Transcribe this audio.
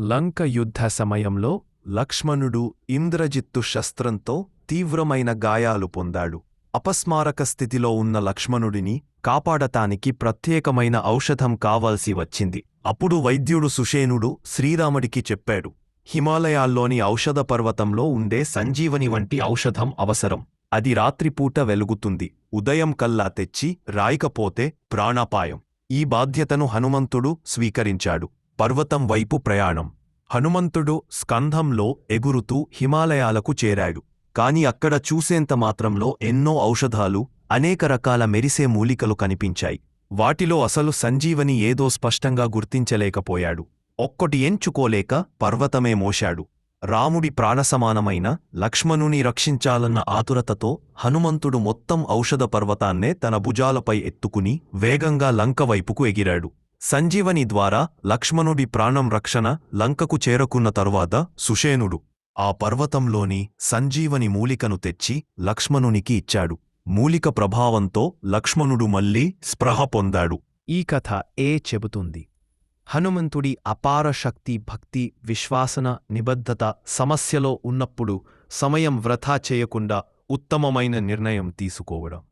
లంక యుద్ధ సమయంలో లక్ష్మణుడు ఇంద్రజిత్తు శస్త్రంతో తీవ్రమైన గాయాలు పొందాడు. అపస్మారక స్థితిలో ఉన్న లక్ష్మణుడిని కాపాడటానికి ప్రత్యేకమైన ఔషధం కావాల్సి వచ్చింది. అప్పుడు వైద్యుడు సుషేనుడు శ్రీరాముడికి చెప్పాడు హిమాలయాల్లోని ఔషధ పర్వతంలో ఉండే సంజీవని వంటి ఔషధం అవసరం. అది రాత్రిపూట వెలుగుతుంది. ఉదయం కల్లా తెచ్చి రాయకపోతే ప్రాణాపాయం. ఈ బాధ్యతను హనుమంతుడు స్వీకరించాడు. పర్వతం వైపు ప్రయాణం. హనుమంతుడు స్కంధంలో ఎగురుతూ హిమాలయాలకు చేరాడు. కాని అక్కడ చూసేంత మాత్రంలో ఎన్నో ఔషధాలు అనేక రకాల మెరిసే మూలికలు కనిపించాయి. వాటిలో అసలు సంజీవని ఏదో స్పష్టంగా గుర్తించలేకపోయాడు. ఒక్కటి ఎంచుకోలేక పర్వతమే మోశాడు. రాముడి ప్రాణసమానమైన లక్ష్మణుని రక్షించాలన్న ఆతురతతో హనుమంతుడు మొత్తం ఔషధ పర్వతాన్నే తన భుజాలపై ఎత్తుకుని వేగంగా లంక వైపుకు ఎగిరాడు. సంజీవని ద్వారా లక్ష్మణుడి ప్రాణం రక్షణ లంకకు చేరుకున్న తరువాత సుషేనుడు ఆ పర్వతంలోని సంజీవని మూలికను తెచ్చి లక్ష్మణునికి ఇచ్చాడు. మూలిక ప్రభావంతో లక్ష్మణుడు మళ్ళీ స్పృహ పొందాడు. ఈ కథ ఏ చెబుతుంది? హనుమంతుడి అపార శక్తి భక్తి విశ్వాసన నిబద్ధత సమస్యలో ఉన్నప్పుడు సమయం వృథా చేయకుండా ఉత్తమమైన నిర్ణయం తీసుకోవడం.